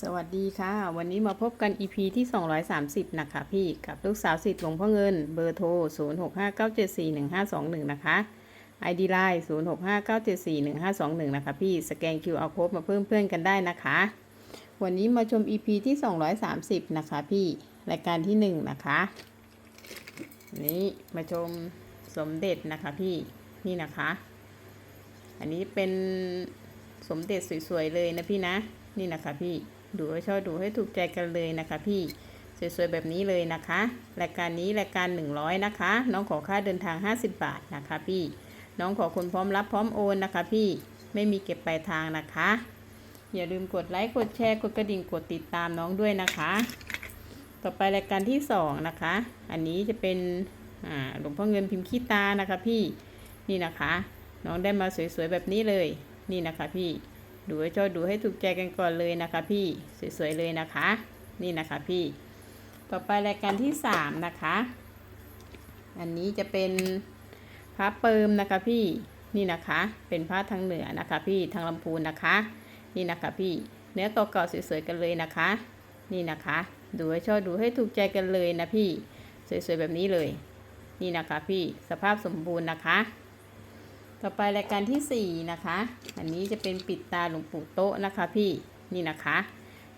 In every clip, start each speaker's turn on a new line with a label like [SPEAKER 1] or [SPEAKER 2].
[SPEAKER 1] สวัสดีค่ะ วันนี้มาพบกัน EP ที่ 230 นะคะพี่กับลูกสาวสิทธิ์หลวงพ่อเงิน เบอร์โทร 0659741521 นะคะ ID Line 0659741521 นะคะพี่สแกน QR Code มาเพิ่มเพื่อนกันได้นะคะ วันนี้มาชม EP ที่ 230 นะคะพี่รายการที่ 1 นะคะ นี้มาชมสมเด็จนะคะพี่นี่นะคะ อันนี้เป็นสมเด็จสวยๆเลยนะพี่นะ นี่นะคะพี่ ดูให้ชอบดูให้ถูกใจกันเลยนะคะพี่สวยๆแบบนี้เลยนะคะรายการนี้รายการ 100 นะคะ น้องขอค่าเดินทาง 50 บาทนะคะพี่ น้องขอคนพร้อมรับพร้อมโอนนะคะพี่ไม่มีเก็บปลายทางนะคะ อย่าลืมกดไลค์กดแชร์กดกระดิ่งกดติดตามน้องด้วยนะคะ ต่อไปรายการที่สองนะคะ อันนี้จะเป็นหลวงพ่อเงินพิมพ์ขี้ตานะคะพี่นี่นะคะ น้องได้มาสวยๆแบบนี้เลยนี่นะคะพี่ ดูให้ชอบดูให้ถูกใจกันก่อนเลยนะคะ พี่สวยๆเลยนะคะ นี่นะคะพี่ ต่อไปรายการที่สามนะคะ อันนี้จะเป็นพระเปิมนะคะพี่นี่นะคะ เป็นพระทางเหนือนะคะ พี่ทางลำพูนนะคะ นี่นะคะพี่ เนื้อเก่าๆสวยๆกันเลยนะคะ นี่นะคะ ดูให้ชอบดูให้ถูกใจกันเลยนะพี่ สวยๆแบบนี้เลย นี่นะคะพี่สภาพสมบูรณ์นะคะ ต่อไปรายการที่ 4 นะคะ อันนี้จะเป็นปิดตาหลวงปู่โต๊ะนะคะ พี่นี่นะคะ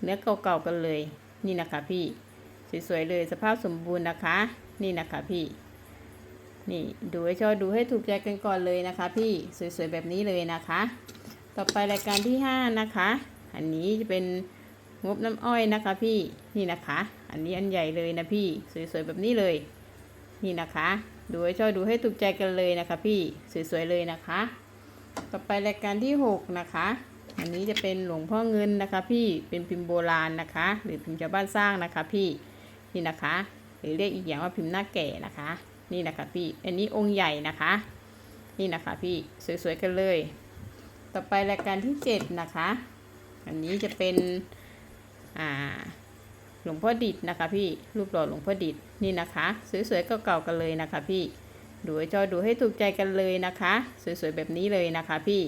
[SPEAKER 1] เนื้อเก่าๆกันเลยนี่นะคะ พี่สวยๆเลยสภาพสมบูรณ์นะคะ นี่นะคะพี่นี่ดูให้ชอบดูให้ถูกใจกันก่อนเลยนะคะ พี่สวยๆแบบนี้เลยนะคะ ต่อไปรายการที่ 5 นะคะ อันนี้จะเป็นงบน้ำอ้อยนะคะ พี่นี่นะคะ อันนี้อันใหญ่เลยนะพี่สวยๆแบบนี้เลย นี่นะคะ ดูให้ชอบดูให้ถูกใจกันเลยนะคะ พี่สวยๆเลยนะคะ ต่อไปรายการที่ 6 นะคะ อันนี้จะเป็นหลวงพ่อเงินนะคะ พี่เป็นพิมพ์โบราณนะคะ หรือพิมพ์ชาวบ้านสร้างนะคะ พี่นี่นะคะ หรือเรียกอีกอย่างว่าพิมพ์หน้าแก่นะคะ นี่นะคะพี่ อันนี้องค์ใหญ่นะคะ นี่นะคะพี่สวยๆกันเลย ต่อไปรายการที่ 7 นะคะ อันนี้จะเป็นอ่า หลวงพ่อดิดนะคะ พี่รูปหล่อหลวงพ่อดิดนี่นะคะ สวยๆเก่าๆกันเลยนะคะ พี่ดูจอดูให้ถูกใจกันเลยนะคะ สวยๆแบบนี้เลยนะคะ พี่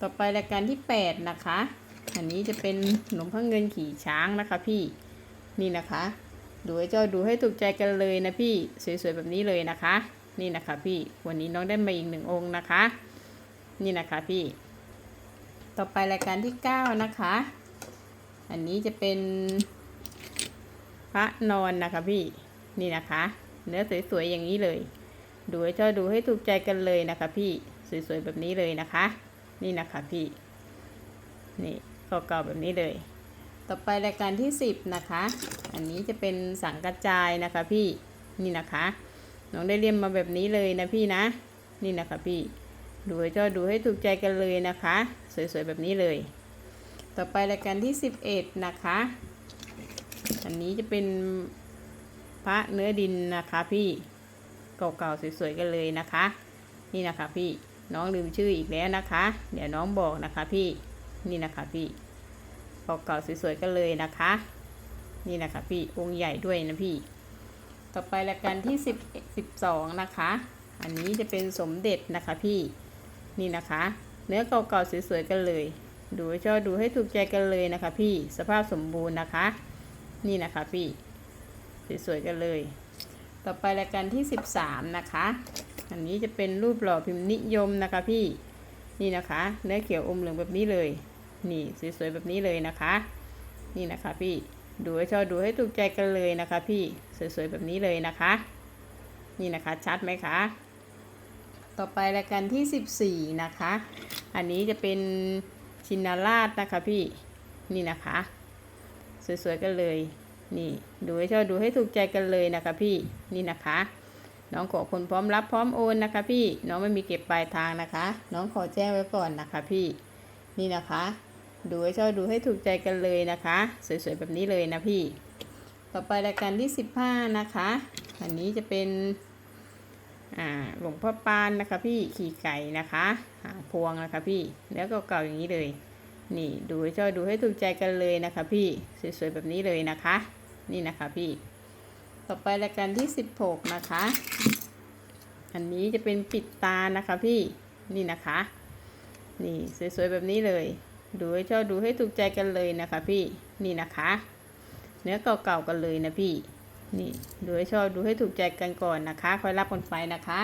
[SPEAKER 1] ต่อไปรายการที่ 8 นะคะ อันนี้จะเป็นหลวงพ่อเงินขี่ช้างนะคะ พี่นี่นะคะ ดูให้จอดูให้ถูกใจกันเลยนะพี่สวยๆแบบนี้เลยนะคะ นี่นะคะ พี่วันนี้น้องได้มาอีกหนึ่งองค์นะคะ นี่นะคะพี่ ต่อไปรายการที่ 9 นะคะ อันนี้จะเป็น ระนอนนะคะพี่นี่นะคะ เนื้อสวยๆอย่างนี้เลย ดูให้ชอบดูให้ถูกใจกันเลยนะคะ พี่สวยๆแบบนี้เลยนะคะ นี่นะคะพี่นี่เก่าๆแบบนี้เลย ต่อไปรายการที่สิบนะคะ อันนี้จะเป็นสังกระจายนะคะพี่นี่นะคะน้องได้เรียนมาแบบนี้เลยนะพี่นะ นี่นะคะพี่ดูให้ชอบดูให้ถูกใจกันเลยนะคะ สวยๆแบบนี้เลย ต่อไปรายการที่สิบเอ็ดนะคะ อันนี้จะเป็นพระเนื้อดินนะคะพี่เก่าๆสวยๆกันเลยนะคะ นี่นะคะพี่น้องลืมชื่ออีกแล้วนะคะ เดี๋ยวน้องบอกนะคะพี่นี่นะคะพี่เก่าๆสวยๆกันเลยนะคะ นี่นะคะพี่องค์ใหญ่ด้วยนะพี่ ต่อไปรายการที่สิบสิบสองนะคะ อันนี้จะเป็นสมเด็จนะคะพี่นี่นะคะ เนื้อเก่าๆสวยๆกันเลย ดูให้ชอบดูให้ถูกใจกันเลยนะคะ พี่สภาพสมบูรณ์นะคะ นี่นะคะพี่ สวยๆกันเลย ต่อไปรายการที่ 13 นะคะ อันนี้จะเป็นรูปหล่อพิมพ์นิยมนะคะพี่ นี่นะคะ เนื้อเขียวอมเหลืองแบบนี้เลย นี่สวยๆแบบนี้เลยนะคะ นี่นะคะพี่ ดูให้ชอบดูให้ถูกใจกันเลยนะคะพี่ สวยๆแบบนี้เลยนะคะ นี่นะคะชัดไหมคะต่อไปรายการที่ 14 นะคะ อันนี้จะเป็นชินาราชนะคะพี่ นี่นะคะ สวยๆกันเลย นี่ ดูให้ชอบดูให้ถูกใจกันเลยนะคะพี่นี่นะคะ น้องขอคนพร้อมรับพร้อมโอนนะคะ พี่น้องไม่มีเก็บปลายทางนะคะ น้องขอแจ้งไว้ก่อนนะคะ พี่นี่นะคะ ดูให้ชอบดูให้ถูกใจกันเลยนะคะ สวยๆแบบนี้เลยนะพี่ ต่อไปรายการที่ 15 นะคะ อันนี้จะเป็นอ่าหลวงพ่อปานนะคะพี่ขี่ไก่นะคะหางพวงนะคะพี่แล้วก็เก่าอย่างนี้เลย นี่ดูให้ชอบดูให้ถูกใจกันเลยนะคะ พี่สวยๆแบบนี้เลยนะคะ นี่นะคะพี่ ต่อไปรายการที่16นะคะ อันนี้จะเป็นปิดตานะคะพี่นี่นะคะ นี่สวยๆแบบนี้เลย ดูให้ชอบดูให้ถูกใจกันเลยนะคะ พี่นี่นะคะ เนื้อเก่าๆกันเลยนะพี่นี่ดูให้ชอบดูให้ถูกใจกันก่อนนะคะ ค่อยรับกันไปนะคะ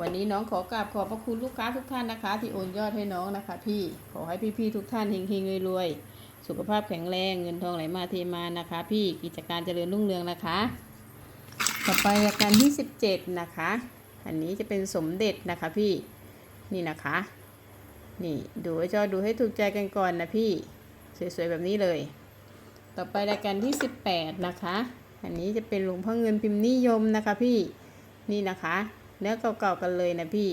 [SPEAKER 1] วันนี้น้องขอกราบขอบพระคุณลูกค้าทุกท่านนะคะ ที่โอนยอดให้น้องนะคะ พี่ขอให้พี่ๆทุกท่านเฮงๆรวยๆสุขภาพแข็งแรงเงินทองไหลมาเทมานะคะ พี่กิจการเจริญรุ่งเรืองนะคะ ต่อไปรายการที่17นะคะ อันนี้จะเป็นสมเด็จนะคะพี่นี่นะคะ นี่ดูให้ชอดูให้ถูกใจกันก่อนนะพี่สวยๆแบบนี้เลย ต่อไปรายการที่ 18 นะคะ อันนี้จะเป็นหลวงพ่อเงินพิมพ์นิยมนะคะพี่ นี่นะคะ เนื้อเก่าๆกันเลยนะพี่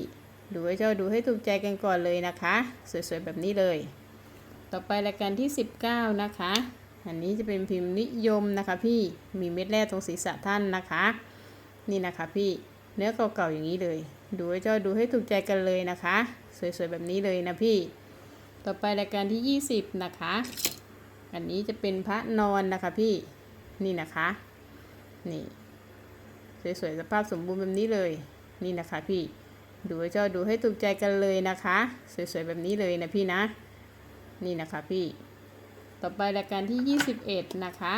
[SPEAKER 1] ดูให้ชอบดูให้ถูกใจกันก่อนเลยนะคะ สวยๆแบบนี้เลย ต่อไปรายการที่ 19 นะคะ อันนี้จะเป็นพิมพ์นิยมนะคะ พี่มีเม็ดแร่ตรงศีรษะท่านนะคะ นี่นะคะพี่เนื้อเก่าๆอย่างนี้เลย ดูให้ชอบดูให้ถูกใจกันเลยนะคะ สวยๆแบบนี้เลยนะพี่ ต่อไปรายการที่ 20 นะคะ อันนี้จะเป็นพระนอนนะคะพี่ นี่นะคะ นี่ สวยๆสภาพสมบูรณ์แบบนี้เลย นี่นะคะพี่ ดูให้ชอดูให้ถูกใจกันเลยนะคะ สวยๆแบบนี้เลยนะพี่นะ นี่นะคะพี่ ต่อไปรายการที่ 21 นะคะ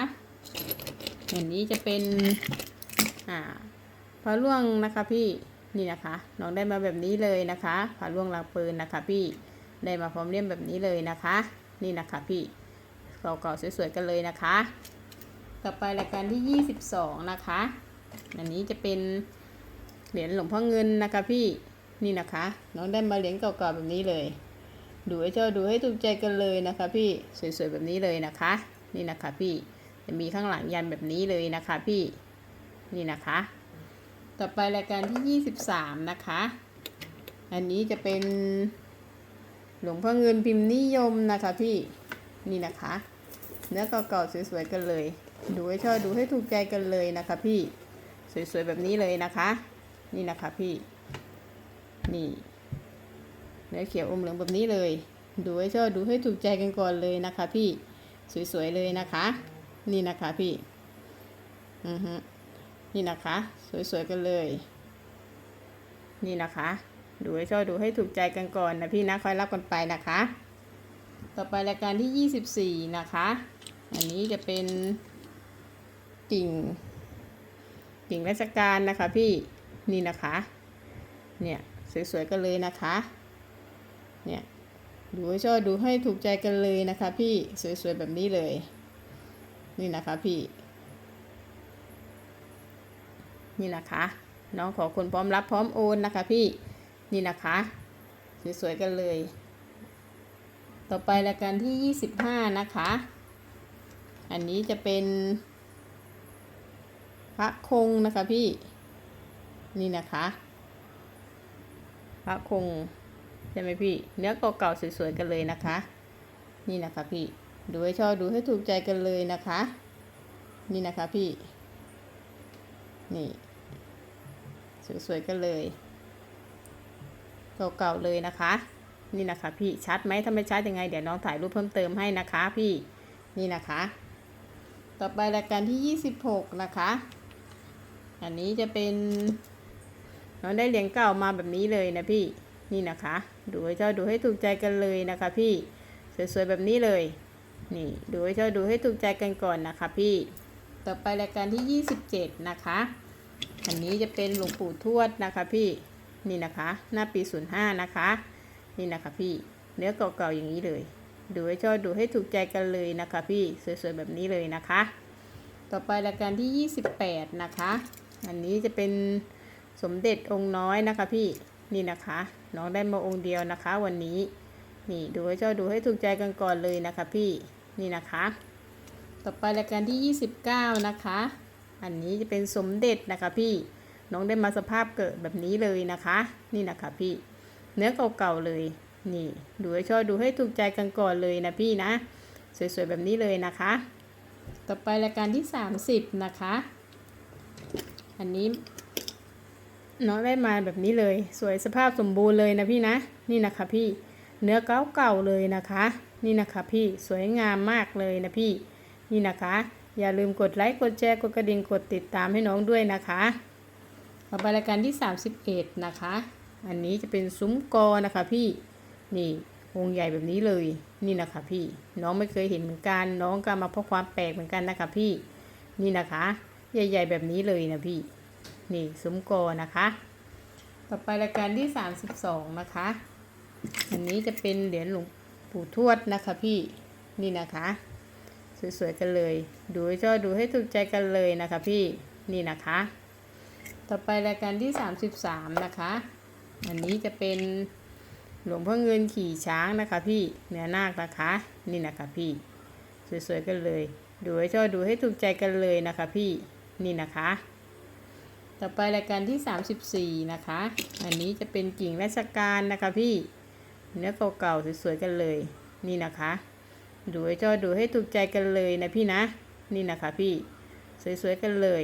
[SPEAKER 1] อันนี้จะเป็น อ่าพระล่วงนะคะพี่ นี่นะคะ น้องได้มาแบบนี้เลยนะคะพระล่วงลางปืนนะคะพี่ ได้มาพร้อมเลี่ยมแบบนี้เลยนะคะ นี่นะคะพี่เก่าๆสวยๆกันเลยนะคะ ต่อไปรายการที่ 22 นะคะ อันนี้จะเป็น เหรียญหลวงพ่อเงินนะคะพี่นี่นะคะ น้องได้มาเหรียญเก่าๆแบบนี้เลย ดูให้ชอบดูให้ถูกใจกันเลยนะคะ พี่สวยๆแบบนี้เลยนะคะ นี่นะคะพี่จะมีข้างหลังยันแบบนี้เลยนะคะพี่นี่นะคะ ต่อไปรายการที่ 23 นะคะ อันนี้จะเป็น หลวงพ่อเงินพิมพ์นิยมนะคะพี่นี่นะคะ เนื้อเก่าๆสวยๆกันเลย ดูให้ชอบดูให้ถูกใจกันเลยนะคะพี่สวยๆแบบนี้เลยนะคะ นี่นะคะพี่นี่เนื้อเขียวอมเหลืองแบบนี้เลย ดูให้ชอบดูให้ถูกใจกันก่อนเลยนะคะ พี่สวยๆเลยนะคะ นี่นะคะพี่อือฮึนี่นะคะ สวยๆกันเลย นี่นะคะ ดูให้ชอบดูให้ถูกใจกันก่อนนะพี่นะคอยรับกันไปนะคะ ต่อไปรายการที่ 24 นะคะ อันนี้จะเป็นกิ่งกิ่งราชการนะคะพี่ นี่นะคะ เนี่ยสวยๆกันเลยนะคะ เนี่ยดูให้ชอบดูให้ถูกใจกันเลยนะคะ พี่สวยๆแบบนี้เลย นี่นะคะพี่ นี่นะคะ น้องขอคนพร้อมรับพร้อมโอนนะคะ พี่นี่นะคะ สวยๆกันเลย ต่อไปรายการที่ 25 นะคะ อันนี้จะเป็นพระคงนะคะพี่ นี่นะคะ พระคงใช่ไหมพี่ เนื้อเก่าๆสวยๆกันเลยนะคะ นี่นะคะพี่ ดูให้ชอบดูให้ถูกใจกันเลยนะคะ นี่นะคะพี่ นี่ สวยๆกันเลยเก่าๆเลยนะคะ นี่นะคะพี่ชัดไหมถ้าไม่ชัดยังไง เดี๋ยวน้องถ่ายรูปเพิ่มเติมให้นะคะ พี่นี่นะคะ ต่อไปรายการที่ 26 นะคะ อันนี้จะเป็น น้องได้เหรียญเก่ามาแบบนี้เลยนะพี่นี่นะคะ ดูให้ชอบดูให้ถูกใจกันเลยนะคะ พี่สวยๆแบบนี้เลย นี่ดูให้ชอบดูให้ถูกใจกันก่อนนะคะ พี่ต่อไปรายการที่ 27 นะคะ อันนี้จะเป็นหลวงปู่ทวดนะคะพี่นี่นะคะ หน้าปี 05 นะคะ นี่นะคะพี่เนื้อเก่าๆอย่างนี้เลย ดูให้ชอบดูให้ถูกใจกันเลยนะคะ พี่สวยๆแบบนี้เลยนะคะ ต่อไปรายการที่ 28 นะคะ อันนี้จะเป็น สมเด็จองค์น้อยนะคะพี่นี่นะคะ น้องได้มาองค์เดียวนะคะ วันนี้ นี่ดูให้ชอบดูให้ถูกใจกันก่อนเลยนะคะพี่นี่นะคะ ต่อไปรายการที่ 29 นะคะ อันนี้จะเป็นสมเด็จนะคะพี่น้องได้มาสภาพเกิดแบบนี้เลยนะคะ นี่นะคะพี่ เนื้อเก่าๆเลย นี่ ดูให้ชอบดูให้ถูกใจกันก่อนเลยนะพี่นะ สวยๆแบบนี้เลยนะคะ ต่อไปรายการที่ 30 นะคะ อันนี้ น้องได้มาแบบนี้เลย สวยสภาพสมบูรณ์เลยนะพี่นะ นี่นะคะพี่เนื้อเก่าๆเลยนะคะ นี่นะคะพี่สวยงามมากเลยนะพี่ นี่นะคะ อย่าลืมกดไลค์กดแชร์กดกระดิ่งกดติดตามให้น้องด้วยนะคะต่อไปรายการที่ 31 นะคะ อันนี้จะเป็นซุ้มกอนะคะพี่นี่องใหญ่แบบนี้เลยนี่นะคะพี่ น้องไม่เคยเห็นเหมือนกัน น้องก็มาเพราะความแปลกเหมือนกันนะคะพี่ นี่นะคะ ใหญ่ ๆ แบบนี้เลยนะพี่ นี่ซุ้มกนะคะ ต่อไปรายการที่32นะคะ อันนี้จะเป็นเหรียญหลวงปู่ทวดนะคะพี่นี่นะคะ สวยๆกันเลย ดูให้ชอบดูให้ถูกใจกันเลยนะคะพี่นี่นะคะ ต่อไปรายการที่33นะคะ อันนี้จะเป็นหลวงพ่อเงินขี่ช้างนะคะ พี่เนื้อนาคนะคะ นี่นะคะพี่ สวยๆกันเลย ดูให้ชอบดูให้ถูกใจกันเลยนะคะ พี่นี่นะคะ ต่อไปรายการที่ 34 นะคะ อันนี้จะเป็นกิ่งราชการนะคะพี่เนื้อเก่าๆสวยๆกันเลย นี่นะคะ ดูให้ชอบดูให้ถูกใจกันเลยนะพี่นะ นี่นะคะพี่สวยๆกันเลย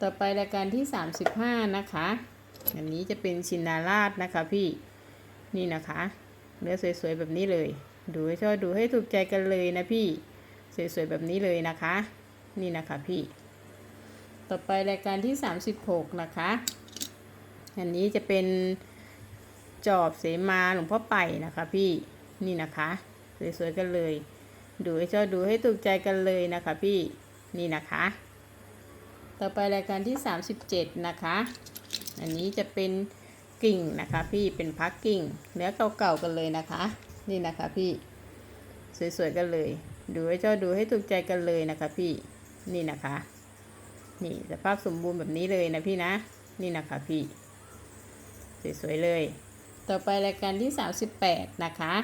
[SPEAKER 1] ต่อไปรายการที่ 35 นะคะ อันนี้จะเป็นชินาราชนะคะพี่ นี่นะคะ เนื้อสวยๆแบบนี้เลย ดูให้ชอบดูให้ถูกใจกันเลยนะพี่ สวยๆแบบนี้เลยนะคะ นี่นะคะพี่ ต่อไปรายการที่ 36 นะคะ อันนี้จะเป็นจอบเสมาหลวงพ่อไปนะคะพี่นี่นะคะสวยๆกันเลย ดูให้ชอบดูให้ถูกใจกันเลยนะคะพี่นี่นะคะ ต่อไปรายการที่ 37 นะคะ อันนี้จะเป็นกิ่งนะคะ พี่เป็นพักกิ่งเนื้อเก่าๆกันเลยนะคะ นี่นะคะพี่สวยๆกันเลย ดูให้ชอบดูให้ถูกใจกันเลยนะคะพี่นี่นะคะ นี่สภาพสมบูรณ์แบบนี้เลยนะพี่นะ นี่นะคะพี่ สวยๆเลย ต่อไปรายการที่ 38 นะคะ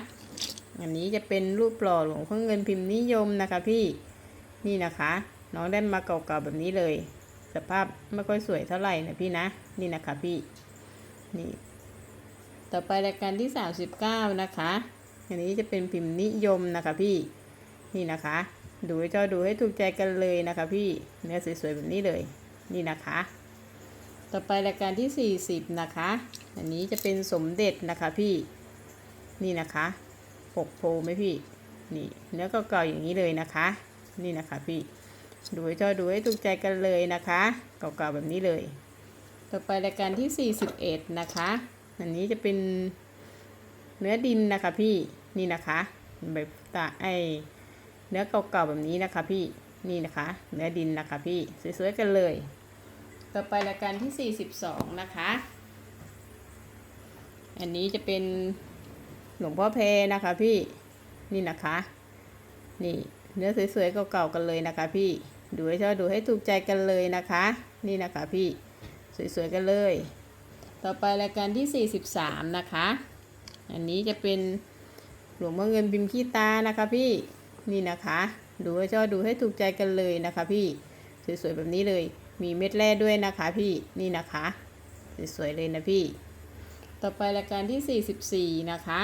[SPEAKER 1] อันนี้จะเป็นรูปหล่อหลวงพ่อเงินพิมพ์นิยมนะคะพี่ นี่นะคะ น้องได้มาเก่าๆแบบนี้เลย สภาพไม่ค่อยสวยเท่าไหร่นะพี่นะ นี่นะคะพี่ นี่ ต่อไปรายการที่ 39 นะคะ อันนี้จะเป็นพิมพ์นิยมนะคะพี่ นี่นะคะ ดูให้เจ้าดูให้ถูกใจกันเลยนะคะพี่เนื้อสวยๆแบบนี้เลยนี่นะคะ ต่อไปรายการที่ 40 นะคะ อันนี้จะเป็นสมเด็จนะคะพี่นี่นะคะปกโพไหมพี่นี่เนื้อเก่าๆอย่างนี้เลยนะคะ นี่นะคะพี่ดูให้เจ้าดูให้ถูกใจกันเลยนะคะ เก่าๆแบบนี้เลย ต่อไปรายการที่ 41 นะคะ อันนี้จะเป็นเนื้อดินนะคะพี่นี่นะคะแบบตาไอ เนื้อเก่าๆแบบนี้นะคะพี่นี่นะคะ เนื้อดินนะคะพี่สวยๆกันเลย ต่อไปรายการที่ 42 นะคะ อันนี้จะเป็นหลวงพ่อเพนะคะพี่นี่นะคะ นี่เนื้อสวยๆเก่าๆกันเลยนะคะ พี่ดูให้ชอบดูให้ถูกใจกันเลยนะคะ นี่นะคะพี่สวยๆกันเลย ต่อไปรายการที่ 43 นะคะ อันนี้จะเป็นหลวงพ่อเงินพิมพ์ขี้ตานะคะพี่ นี่นะคะ ดูให้ชอบดูให้ถูกใจกันเลยนะคะพี่ สวยๆแบบนี้เลย มีเม็ดแร่ด้วยนะคะพี่นี่นะคะ สวยๆเลยนะพี่ ต่อไปรายการที่ 44 นะคะ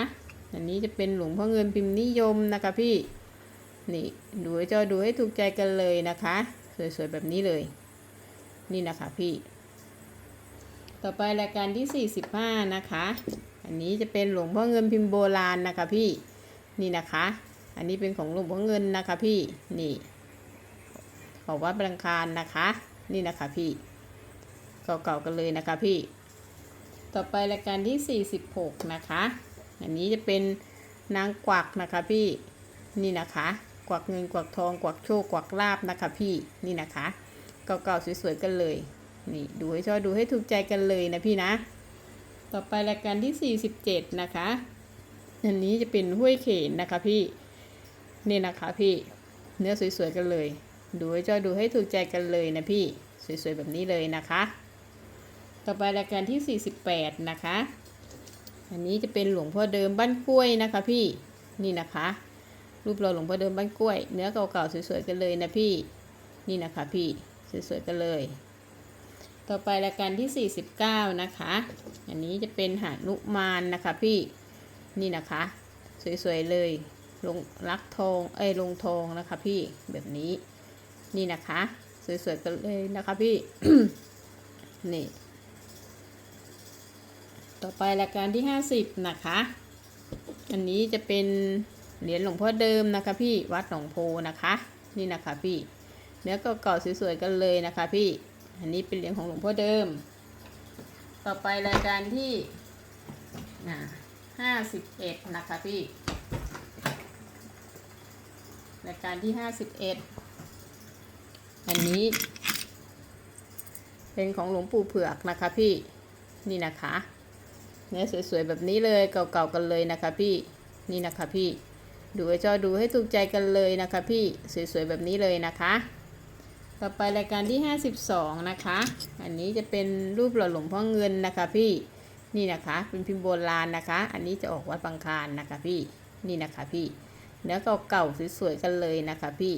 [SPEAKER 1] อันนี้จะเป็นหลวงพ่อเงินพิมพ์นิยมนะคะพี่ นี่ดูให้เจ้าดูให้ถูกใจกันเลยนะคะ สวยๆแบบนี้เลย นี่นะคะพี่ ต่อไปรายการที่ 45 นะคะ อันนี้จะเป็นหลวงพ่อเงินพิมพ์โบราณนะคะพี่ นี่นะคะ อันนี้เป็นของหลวงพ่อเงินนะคะ พี่นี่ ของวัดบรังคารนะคะ นี่นะคะพี่ เก่าๆกันเลยนะคะพี่ ต่อไปรายการที่ 46 นะคะ อันนี้จะเป็นนางกวักนะคะพี่ นี่นะคะ กวักเงินกวักทองกวักโชคกวักลาบนะคะพี่ นี่นะคะ เก่าๆสวยๆกันเลย นี่ดูให้ชอบดูให้ถูกใจกันเลยนะพี่นะ ต่อไปรายการที่ 47 นะคะ อันนี้จะเป็นห้วยเขนนะคะพี่ นี่นะคะพี่เนื้อสวยๆกันเลย ดูให้ชอบดูให้ถูกใจกันเลยนะพี่สวยๆแบบนี้เลยนะคะ ต่อไปรายการที่ 48 นะคะ อันนี้จะเป็นหลวงพ่อเดิมบ้านกล้วยนะคะพี่นี่นะคะ รูปเราหลวงพ่อเดิมบ้านกล้วย เนื้อเก่าๆสวยๆกันเลยนะพี่นี่นะคะพี่สวยๆกันเลย ต่อไปรายการที่ 49 นะคะ อันนี้จะเป็นหานุมานนะคะพี่นี่นะคะ สวยๆเลย ลงรักทองเอ้ลงทองนะคะพี่แบบนี้นี่นะคะ สวยๆกันเลยนะคะพี่นี่ ต่อไปรายการที่50นะคะ อันนี้จะเป็นเหรียญหลวงพ่อเดิมนะคะ พี่วัดหนองโพนะคะ นี่นะคะพี่เนื้อก็เก่าสวยๆกันเลยนะคะ พี่อันนี้เป็นเหรียญของหลวงพ่อเดิม ต่อไปรายการที่ห้าสิบเอ็ดนะคะพี่ รายการที่ห้าสิบเอ็ดอันนี้ เป็นของหลวงปู่เผือกนะคะพี่นี่นะคะเนื้อสวยๆแบบนี้เลยเก่าๆกันเลยนะคะพี่นี่นะคะพี่ดูให้จอดูให้ถูกใจกันเลยนะคะพี่สวยๆแบบนี้เลยนะคะ ต่อไปรายการที่ 52 นะคะ อันนี้จะเป็นรูปหล่อหลวงพ่อเงินนะคะพี่นี่นะคะเป็นพิมพ์โบราณนะคะ อันนี้จะออกวัดบางคานนะคะพี่นี่นะคะพี่ เนื้อเก่าๆสวยๆกันเลยนะคะพี่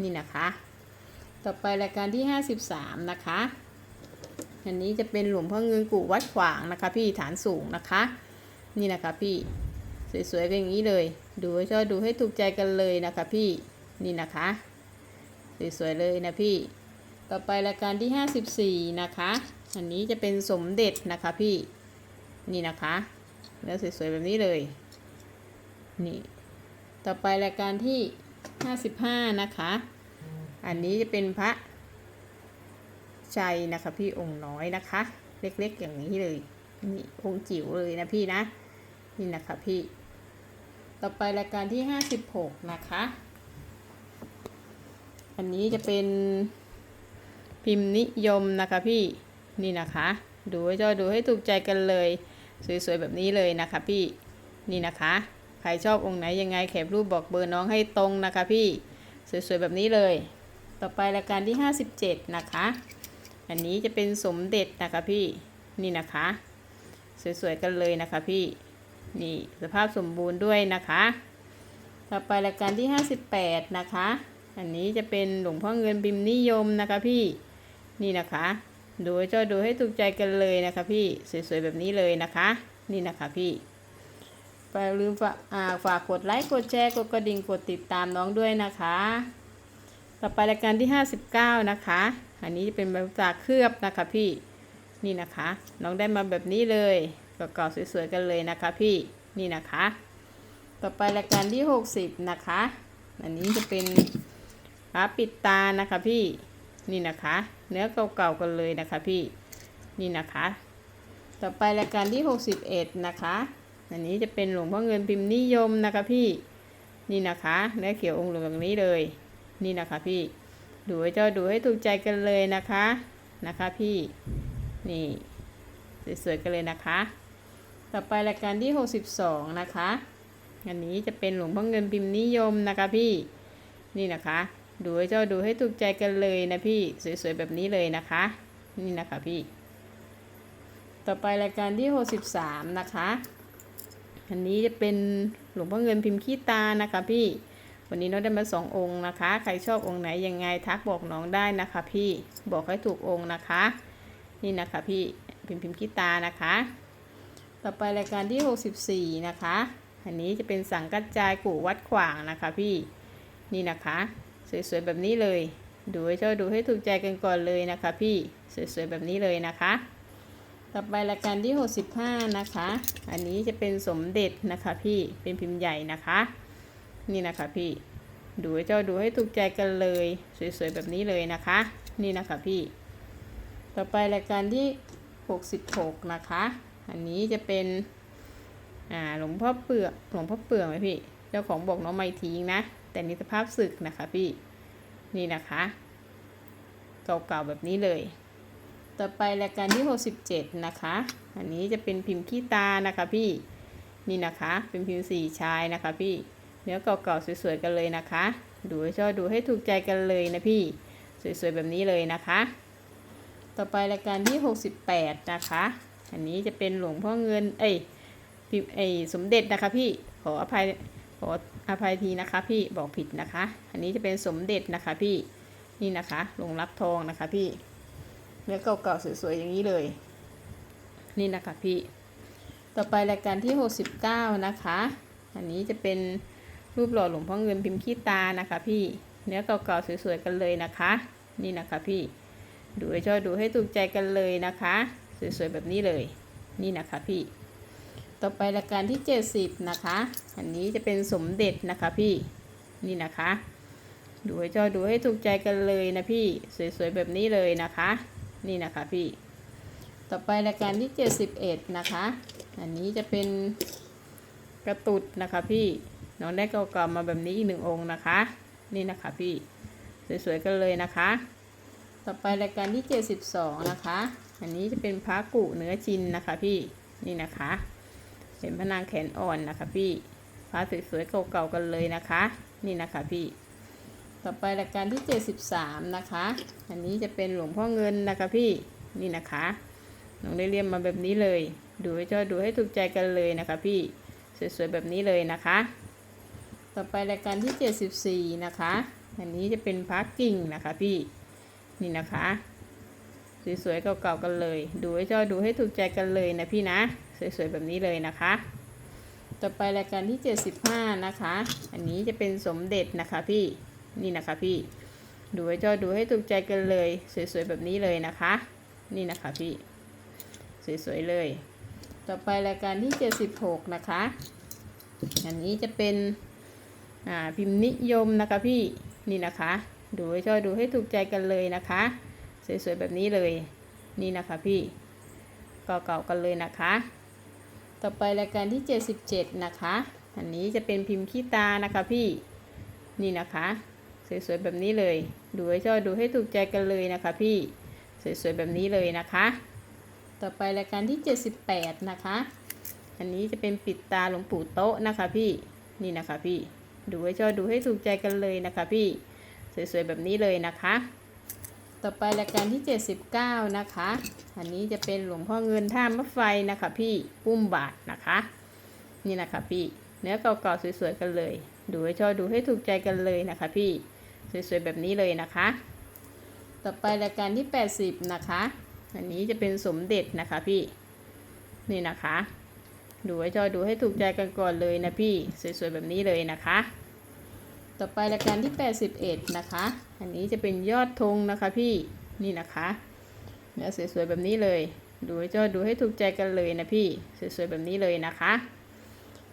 [SPEAKER 1] นี่นะคะ ต่อไปรายการที่ 53 นะคะ อันนี้จะเป็นหลวงพ่อเงินกูวัดขวางนะคะ พี่ฐานสูงนะคะ นี่นะคะพี่สวยๆเป็นอย่างนี้เลย ดูชอบดูให้ถูกใจกันเลยนะคะพี่นี่นะคะสวยๆเลยนะพี่ ต่อไปรายการที่ 54 นะคะ อันนี้จะเป็นสมเด็จนะคะพี่ นี่นะคะ แล้วสวยๆแบบนี้เลย นี่ ต่อไปรายการที่55นะคะ อันนี้จะเป็นพระใจนะคะพี่องค์น้อยนะคะ เล็กๆอย่างนี้เลยนี่องค์จิ๋วเลยนะพี่นะ นี่นะคะพี่ ต่อไปรายการที่56นะคะ อันนี้จะเป็นพิมพ์นิยมนะคะพี่นี่นะคะ ดูให้จอดูให้ถูกใจกันเลย สวยๆแบบนี้เลยนะคะพี่นี่นะคะ ใครชอบองค์ไหนยังไงแคปรูปบอกเบอร์น้องให้ตรงนะคะพี่สวยๆแบบนี้เลย ต่อไปรายการที่ 57 นะคะ อันนี้จะเป็นสมเด็จนะคะพี่นี่นะคะ สวยๆกันเลยนะคะพี่นี่สภาพสมบูรณ์ด้วยนะคะ ต่อไปรายการที่ 58 นะคะ อันนี้จะเป็นหลวงพ่อเงินบิมนิยมนะคะพี่นี่นะคะดูเจ้าดูให้ถูกใจกันเลยนะคะพี่สวยๆแบบนี้เลยนะคะ นี่นะคะพี่ ไปลืมฝากฝากกดไลค์กดแชร์กดกระดิ่งกดติดตามน้องด้วยนะคะ ต่อไปรายการที่ 59 นะคะ อันนี้จะเป็นแบบจาเคลือบนะคะพี่นี่นะคะ น้องได้มาแบบนี้เลยเก่าๆสวยๆกันเลยนะคะพี่นี่นะคะ ต่อไปรายการที่ 60 นะคะ อันนี้จะเป็นฝาปิดตานะคะพี่นี่นะคะ เนื้อเก่าๆกันเลยนะคะพี่นี่นะคะ ต่อไปรายการที่ 61 นะคะ อันนี้จะเป็นหลวงพ่อเงินพิมพ์นิยมนะคะพี่นี่นะคะเนื้อเขียวองค์หลืองนี้เลย นี่นะคะพี่ ดูให้เจ้าดูให้ถูกใจกันเลยนะคะนะคะพี่นี่สวยๆกันเลยนะคะ ต่อไปรายการที่ 62 นะคะ อันนี้จะเป็นหลวงพ่อเงินพิมพ์นิยมนะคะพี่ นี่นะคะ ดูให้เจ้าดูให้ถูกใจกันเลยนะพี่ สวยๆแบบนี้เลยนะคะ นี่นะคะพี่ ต่อไปรายการที่ 63 นะคะ อันนี้จะเป็นหลวงพ่อเงินพิมพ์ขี้ตานะคะพี่ วันนี้น้องได้มาสององค์นะคะ ใครชอบองค์ไหนยังไงทักบอกน้องได้นะคะพี่บอกให้ถูกองค์นะคะ นี่นะคะพี่พิมพ์พิมพ์ขี้ตานะคะ ต่อไปรายการที่ 64 นะคะ อันนี้จะเป็นสังกัจจายกู่วัดขวางนะคะพี่ นี่นะคะ สวยๆแบบนี้เลย ดูให้เจ้าดูให้ถูกใจกันก่อนเลยนะคะพี่ สวยๆแบบนี้เลยนะคะ ต่อไปรายการที่ 65 นะคะ อันนี้จะเป็นสมเด็จนะคะพี่ เป็นพิมพ์ใหญ่นะคะ นี่นะคะพี่ ดูให้เจ้าดูให้ถูกใจกันเลย สวยๆแบบนี้เลยนะคะ นี่นะคะพี่ ต่อไปรายการที่ 66 นะคะ อันนี้จะเป็น อ่า หลวงพ่อเปลือก หลวงพ่อเปลือกไหมพี่ เจ้าของบอกน้องไม่ทิ้งนะ แต่นี่สภาพสึกนะคะพี่ นี่นะคะ เก่าๆแบบนี้เลย ต่อไปรายการที่ 67 นะคะ อันนี้จะเป็นพิมพ์ขี้ตานะคะพี่นี่นะคะเป็นพิมพ์สี่ชายนะคะพี่เนื้อเก่าๆสวยๆกันเลยนะคะ ดูให้ชอบดูให้ถูกใจกันเลยนะพี่สวยๆแบบนี้เลยนะคะ ต่อไปรายการที่ 68 นะคะ อันนี้จะเป็นหลวงพ่อเงินเอ้ยพิมพ์เอ้ยสมเด็จนะคะพี่ขออภัยขออภัยทีนะคะพี่บอกผิดนะคะ อันนี้จะเป็นสมเด็จนะคะพี่นี่นะคะลงรับทองนะคะพี่ นื้อเก่าๆสวยๆอย่างนี้เลย นี่นะคะพี่ ต่อไปรายการที่ 69 นะคะ อันนี้จะเป็นรูปหล่อหลวงพ่อเงินพิมพ์ขี้ตานะคะ พี่ เนื้อเก่าๆสวยๆกันเลยนะคะ นี่นะคะพี่ ดูให้ชอบดูให้ถูกใจกันเลยนะคะ สวยๆแบบนี้เลย นี่นะคะพี่ ต่อไปรายการที่ 70 นะคะ อันนี้จะเป็นสมเด็จนะคะพี่ นี่นะคะดูให้ชอบดูให้ถูกใจกันเลยนะพี่ สวยๆแบบนี้เลยนะคะ นี่นะคะพี่ ต่อไปรายการที่ 71 นะคะ อันนี้จะเป็นกระตุดนะคะพี่ น้องได้เก่าๆมาแบบนี้อีกหนึ่งองค์นะคะ นี่นะคะพี่ สวยๆกันเลยนะคะ ต่อไปรายการที่ 72 นะคะ อันนี้จะเป็นพระกุเนื้อชินนะคะพี่ นี่นะคะ เป็นพระนางแขนอ่อนนะคะพี่พระสวยๆเก่าๆกันเลยนะคะ นี่นะคะพี่ ต่อไปรายการที่73นะคะ อันนี้จะเป็นหลวงพ่อเงินนะคะพี่นี่นะคะน้องได้เรียมมาแบบนี้เลย ดูให้เจ้าดูให้ถูกใจกันเลยนะคะพี่สวยๆแบบนี้เลยนะคะ ต่อไปรายการที่74นะคะ อันนี้จะเป็นพักกิ่งนะคะพี่นี่นะคะสวยๆเก่าๆกันเลย ดูให้เจ้าดูให้ถูกใจกันเลยนะพี่นะ สวยๆแบบนี้เลยนะคะ ต่อไปรายการที่ 75 นะคะ อันนี้จะเป็นสมเด็จนะคะพี่ นี่นะคะพี่ดูให้เจ้าดูให้ถูกใจกันเลย สวยๆแบบนี้เลยนะคะ นี่นะคะพี่ สวยๆเลย ต่อไปรายการที่ 76 นะคะ อันนี้จะเป็นพิมพ์นิยมนะคะพี่นี่นะคะ ดูให้ช่วยดูให้ถูกใจกันเลยนะคะ สวยๆแบบนี้เลย นี่นะคะพี่เก่าๆกันเลยนะคะ ต่อไปรายการที่ 77 นะคะ อันนี้จะเป็นพิมพ์ขี้ตานะคะพี่นี่นะคะ สวยๆแบบนี้เลย ดูให้ช่วยดูให้ถูกใจกันเลยนะคะพี่สวยๆแบบนี้เลยนะคะ ต่อไปรายการที่ 78 นะคะ อันนี้จะเป็นปิดตาหลวงปู่โต๊ะนะคะพี่นี่นะคะพี่ดูให้ชอบดูให้ถูกใจกันเลยนะคะพี่สวยๆแบบนี้เลยนะคะ ต่อไปรายการที่ 79 นะคะ อันนี้จะเป็นหลวงพ่อเงินท่ามะไฟนะคะพี่ปุ้มบาทนะคะ นี่นะคะพี่เนื้อเก่าๆสวยๆกันเลย ดูให้ชอบดูให้ถูกใจกันเลยนะคะพี่ สวยๆแบบนี้เลยนะคะ ต่อไปรายการที่ 80 นะคะ อันนี้จะเป็นสมเด็จนะคะพี่นี่นะคะ ดูให้จอยดูให้ถูกใจกันก่อนเลยนะพี่สวยๆแบบนี้เลยนะคะ ต่อไปรายการที่ 81 นะคะ อันนี้จะเป็นยอดธงนะคะพี่นี่นะคะเนื้อสวยๆแบบนี้เลย ดูให้จอยดูให้ถูกใจกันเลยนะพี่สวยๆแบบนี้เลยนะคะ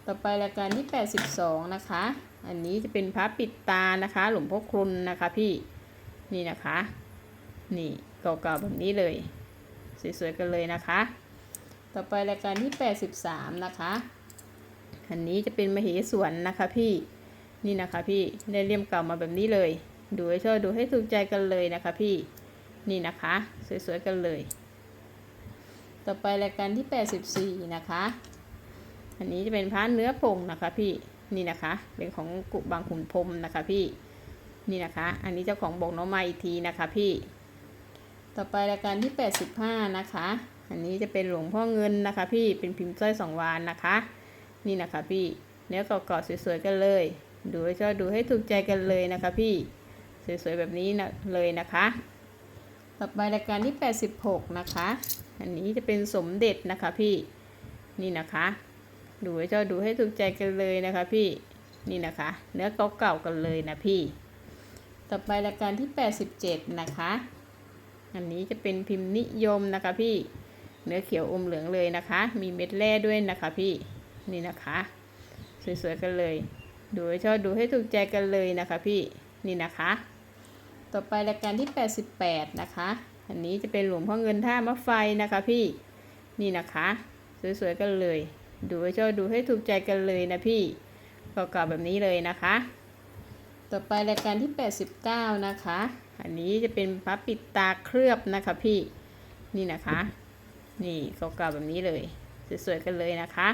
[SPEAKER 1] ต่อไปรายการที่ 82 นะคะ อันนี้จะเป็นพระปิดตานะคะ หลวงพ่อครุนนะคะพี่นี่นะคะ นี่เก่าๆแบบนี้เลย สวยๆกันเลยนะคะ ต่อไปรายการที่ 83 นะคะ อันนี้จะเป็นมเหสวนนะคะพี่นี่นะคะพี่ได้เลี่ยมเก่ามาแบบนี้เลย ดูให้ชอบดูให้ถูกใจกันเลยนะคะพี่นี่นะคะ สวยๆกันเลย ต่อไปรายการที่ 84 นะคะ อันนี้จะเป็นพระเนื้อผงนะคะพี่ นี่นะคะ เป็นของกุบางขุนพรมนะคะพี่นี่นะคะ อันนี้เจ้าของบอกน้องมาอีกทีนะคะพี่ ต่อไปรายการที่ 85 นะคะ อันนี้จะเป็นหลวงพ่อเงินนะคะ พี่เป็นพิมพ์สร้อยสองวานนะคะ นี่นะคะพี่เนื้อเกาะๆสวยๆกันเลย ดูให้ชอบดูให้ถูกใจกันเลยนะคะพี่สวยๆแบบนี้นะเลยนะคะ ต่อไปรายการที่ 86 นะคะ อันนี้จะเป็นสมเด็จนะคะพี่นี่นะคะ ดูให้ชอบดูให้ถูกใจกันเลยนะคะพี่นี่นะคะ เนื้อเก่าๆกันเลยนะพี่ ต่อไปรายการที่ 87 นะคะ อันนี้จะเป็นพิมพ์นิยมนะคะพี่เนื้อเขียวอมเหลืองเลยนะคะ มีเม็ดแร่ด้วยนะคะพี่นี่นะคะ สวยๆกันเลย ดูให้ชอบดูให้ถูกใจกันเลยนะคะพี่นี่นะคะ ต่อไปรายการที่ 88 นะคะ อันนี้จะเป็นหลวงพ่อเงินท่ามะไฟนะคะพี่นี่นะคะ สวยๆกันเลย ดูให้ชอบดูให้ถูกใจกันเลยนะพี่เก่าๆแบบนี้เลยนะคะ ต่อไปรายการที่ 89 นะคะ อันนี้จะเป็นพระปิดตาเคลือบนะคะพี่นี่นะคะ นี่เก่าๆแบบนี้เลยสวยๆกันเลยนะคะ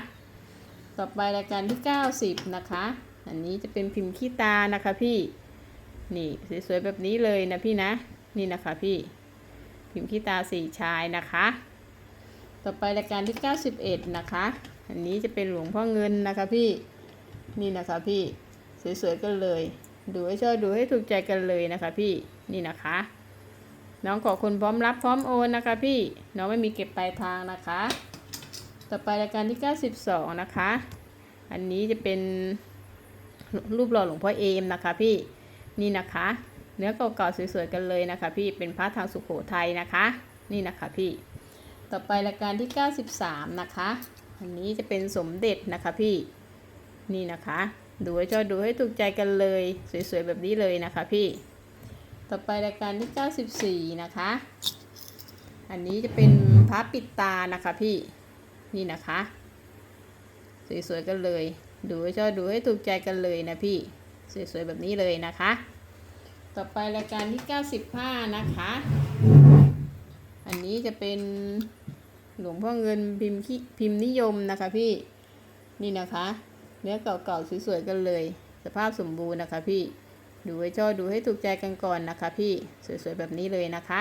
[SPEAKER 1] ต่อไปรายการที่ 90 นะคะ อันนี้จะเป็นพิมพ์ขี้ตานะคะพี่นี่สวยๆแบบนี้เลยนะพี่นะ นี่นะคะพี่พิมพ์ขี้ตาสีชายนะคะ ต่อไปรายการที่ 91 นะคะ อันนี้จะเป็นหลวงพ่อเงินนะคะพี่ นี่นะคะพี่ สวยๆกันเลย ดูให้ชอบดูให้ถูกใจกันเลยนะคะพี่ นี่นะคะ น้องขอคนพร้อมรับพร้อมโอนนะคะพี่ น้องไม่มีเก็บปลายทางนะคะ ต่อไปรายการที่ 92 นะคะ อันนี้จะเป็นรูปหล่อหลวงพ่อเอมนะคะพี่ นี่นะคะ เนื้อเก่าๆสวยๆกันเลยนะคะ พี่ เป็นพระทางสุโขทัยนะคะ นี่นะคะพี่ ต่อไปรายการที่ 93 นะคะ อันนี้จะเป็นสมเด็จนะคะพี่นี่นะคะ ดูให้ชอบดูให้ถูกใจกันเลย สวยๆแบบนี้เลยนะคะพี่ ต่อไปรายการที่ 94 นะคะ อันนี้จะเป็นพระปิดตานะคะพี่นี่นะคะ สวยๆกันเลย ดูให้ชอบดูให้ถูกใจกันเลยนะพี่ สวยๆแบบนี้เลยนะคะ ต่อไปรายการที่ 95 นะคะ อันนี้จะเป็น หลวงพ่อเงินพิมพ์พิมพ์นิยมนะคะพี่นี่นะคะ เนื้อเก่าๆสวยๆกันเลย สภาพสมบูรณ์นะคะพี่ดูให้ชอบดูให้ถูกใจกันก่อนนะคะ พี่สวยๆแบบนี้เลยนะคะ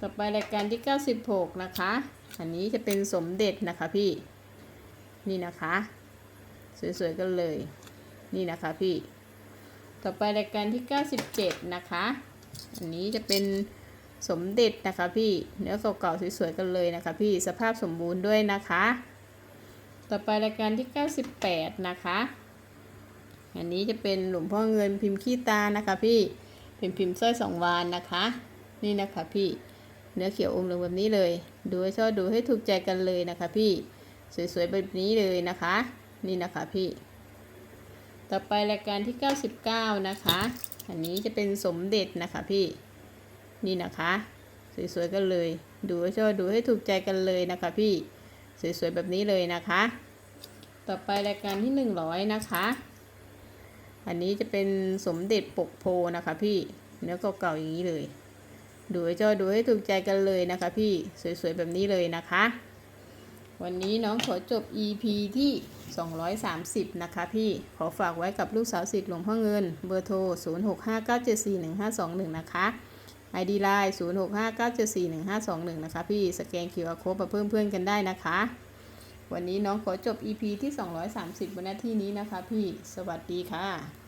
[SPEAKER 1] ต่อไปรายการที่ 96 นะคะ อันนี้จะเป็นสมเด็จนะคะพี่นี่นะคะ สวยๆกันเลย นี่นะคะพี่ ต่อไปรายการที่ 97 นะคะ อันนี้จะเป็น สมเด็จนะคะพี่เนื้อเก่าๆสวยๆกันเลยนะคะพี่สภาพสมบูรณ์ด้วยนะคะ ต่อไปรายการที่ 98 นะคะ อันนี้จะเป็นหลวงพ่อเงินพิมพ์ขี้ตานะคะพี่เป็นพิมพ์สร้อยสองวานนะคะ นี่นะคะพี่เนื้อเขียวอมเหลืองแบบนี้เลย ดูให้ชอบดูให้ถูกใจกันเลยนะคะ พี่สวยๆแบบนี้เลยนะคะ นี่นะคะพี่ ต่อไปรายการที่ 99 นะคะ อันนี้จะเป็นสมเด็จนะคะพี่ นี่นะคะ สวยๆกันเลย ดูให้ชอบดูให้ถูกใจกันเลยนะคะ พี่สวยๆแบบนี้เลยนะคะ ต่อไปรายการที่100นะคะ อันนี้จะเป็นสมเด็จปกโพนะคะ พี่เนื้อเก่าๆอย่างนี้เลย ดูให้ชอบดูให้ถูกใจกันเลยนะคะ พี่สวยๆแบบนี้เลยนะคะ วันนี้น้องขอจบ EP ที่230 นะคะพี่ ขอฝากไว้กับลูกสาวสิทธิ์หลวงพ่อเงิน เบอร์โทร 0659741521 นะคะ ID Line 0659741521 นะคะพี่สแกน QR Code มาเพิ่มเพื่อนกันได้นะคะ วันนี้น้องขอจบ EP ที่ 230บนหน้าที่นี้นะคะพี่สวัสดีค่ะ